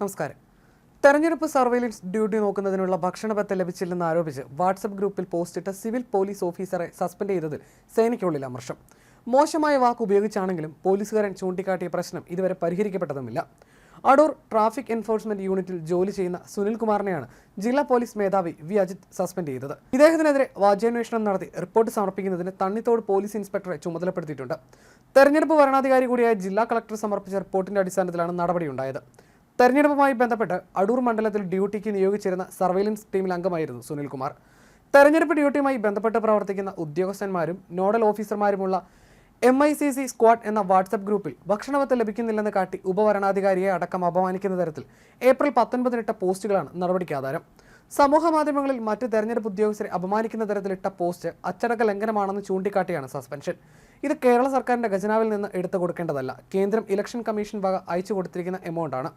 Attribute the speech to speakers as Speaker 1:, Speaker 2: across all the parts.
Speaker 1: നമസ്കാരം തെരഞ്ഞെടുപ്പ് surveillance duty നോക്കുന്നതിനുള്ള ഭക്ഷണപത്ത ലഭിച്ചില്ലെന്ന് ആരോപിച്ച് വാട്സപ്പ് ഗ്രൂപ്പിൽ പോസ്റ്റിട്ട സിവിൽ പോലീസ് ഓഫീസറെ സസ്പെൻഡ് ചെയ്തതിൽ സേനയ്ക്കുള്ളിൽ അമർഷം മോശമായ വാക്ക് ഉപയോഗിച്ചാണെങ്കിലും പോലീസുകാരൻ ചൂണ്ടിക്കാട്ടിയ പ്രശ്നം ഇതുവരെ പരിഹരിക്കപ്പെട്ടതുമില്ല അടൂർ ട്രാഫിക് എൻഫോഴ്സ്മെന്റ് യൂണിറ്റിൽ ജോലി ചെയ്യുന്ന സുനിൽകുമാറിനെയാണ് ജില്ലാ പോലീസ് മേധാവി വി അജിത് സസ്പെൻഡ് ചെയ്തത് ഇദ്ദേഹത്തിനെതിരെ വാജ്യാന്വേഷണം നടത്തി റിപ്പോർട്ട് സമർപ്പിക്കുന്നതിന് തണ്ണിത്തോട് പോലീസ് ഇൻസ്പെക്ടറെ ചുമതലപ്പെടുത്തിയിട്ടുണ്ട് തെരഞ്ഞെടുപ്പ് വരണാധികാരി കൂടിയായ ജില്ലാ കളക്ടർ സമർപ്പിച്ച റിപ്പോർട്ടിന്റെ അടിസ്ഥാനത്തിലാണ് നടപടിയുണ്ടായത് തെരഞ്ഞെടുപ്പുമായി ബന്ധപ്പെട്ട് അടൂർ മണ്ഡലത്തിൽ ഡ്യൂട്ടിക്ക് നിയോഗിച്ചിരുന്ന സർവൈലൻസ് ടീമിൽ അംഗമായിരുന്നു സുനിൽകുമാർ തെരഞ്ഞെടുപ്പ് ഡ്യൂട്ടിയുമായി ബന്ധപ്പെട്ട് പ്രവർത്തിക്കുന്ന ഉദ്യോഗസ്ഥന്മാരും നോഡൽ ഓഫീസർമാരുമുള്ള M I C C squad എന്ന വാട്സപ്പ് ഗ്രൂപ്പിൽ ഭക്ഷണവത്ത് ലഭിക്കുന്നില്ലെന്ന് കാട്ടി ഉപവരണാധികാരിയെ അടക്കം അപമാനിക്കുന്ന തരത്തിൽ ഏപ്രിൽ പത്തൊൻപതിനിട്ട പോസ്റ്റുകളാണ് നടപടിക്ക് ആധാരം സമൂഹ മാധ്യമങ്ങളിൽ മറ്റ് തെരഞ്ഞെടുപ്പ് ഉദ്യോഗസ്ഥരെ അപമാനിക്കുന്ന തരത്തിലിട്ട പോസ്റ്റ് അച്ചടക്ക ലംഘനമാണെന്ന് ചൂണ്ടിക്കാട്ടിയാണ് സസ്പെൻഷൻ ഇത് കേരള സർക്കാരിൻ്റെ ഖജനാവിൽ നിന്ന് എടുത്തു കൊടുക്കേണ്ടതല്ല കേന്ദ്രം ഇലക്ഷൻ കമ്മീഷൻ വക അയച്ചു കൊടുത്തിരിക്കുന്ന എമൗണ്ടാണ്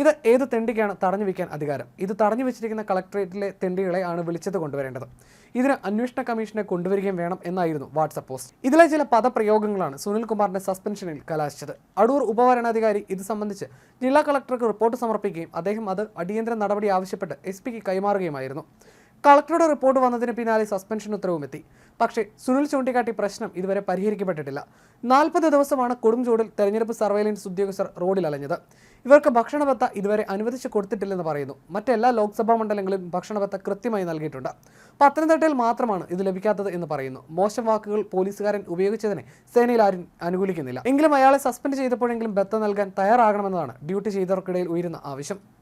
Speaker 1: ഇത് ഏത് തെണ്ടിക്കാണ് തടഞ്ഞു വയ്ക്കാൻ അധികാരം ഇത് തടഞ്ഞു വെച്ചിരിക്കുന്ന കളക്ടറേറ്റിലെ തെണ്ടികളെ ആണ് വിളിച്ചത് കൊണ്ടുവരേണ്ടത് ഇതിന് അന്വേഷണ കമ്മീഷനെ കൊണ്ടുവരികയും വേണം എന്നായിരുന്നു വാട്സപ്പ് പോസ്റ്റ് ഇതിലെ ചില പദപ്രയോഗങ്ങളാണ് സുനിൽകുമാറിന്റെ സസ്പെൻഷനിൽ കലാശിച്ചത് അടൂർ ഉപവരണാധികാരി ഇത് സംബന്ധിച്ച് ജില്ലാ കളക്ടർക്ക് റിപ്പോർട്ട് സമർപ്പിക്കുകയും അദ്ദേഹം അത് അടിയന്തര നടപടി ആവശ്യപ്പെട്ട് എസ് പിക്ക് കൈമാറുകയുമായിരുന്നു കളക്ടറുടെ റിപ്പോർട്ട് വന്നതിന് പിന്നാലെ സസ്പെൻഷൻ ഉത്തരവും എത്തി പക്ഷേ സുനിൽ ചൂണ്ടിക്കാട്ടി പ്രശ്നം ഇതുവരെ പരിഹരിക്കപ്പെട്ടിട്ടില്ല നാൽപ്പത് ദിവസമാണ് കൊടുംചൂടിൽ തെരഞ്ഞെടുപ്പ് സർവൈലൻസ് ഉദ്യോഗസ്ഥർ റോഡിൽ അലഞ്ഞത് ഇവർക്ക് ഭക്ഷണഭത്ത ഇതുവരെ അനുവദിച്ചു കൊടുത്തിട്ടില്ലെന്ന് പറയുന്നു മറ്റെല്ലാ ലോക്സഭാ മണ്ഡലങ്ങളിലും ഭക്ഷണഭത്ത കൃത്യമായി നൽകിയിട്ടുണ്ട് പത്തനംതിട്ടയിൽ മാത്രമാണ് ഇത് ലഭിക്കാത്തത് എന്ന് പറയുന്നു മോശം വാക്കുകൾ പോലീസുകാരൻ ഉപയോഗിച്ചതിനെ സേനയിൽ ആരും അനുകൂലിക്കുന്നില്ല എങ്കിലും അയാളെ സസ്പെൻഡ് ചെയ്തപ്പോഴെങ്കിലും ബത്ത നൽകാൻ തയ്യാറാകണമെന്നതാണ് ഡ്യൂട്ടി ചെയ്തവർക്കിടയിൽ ഉയരുന്ന ആവശ്യം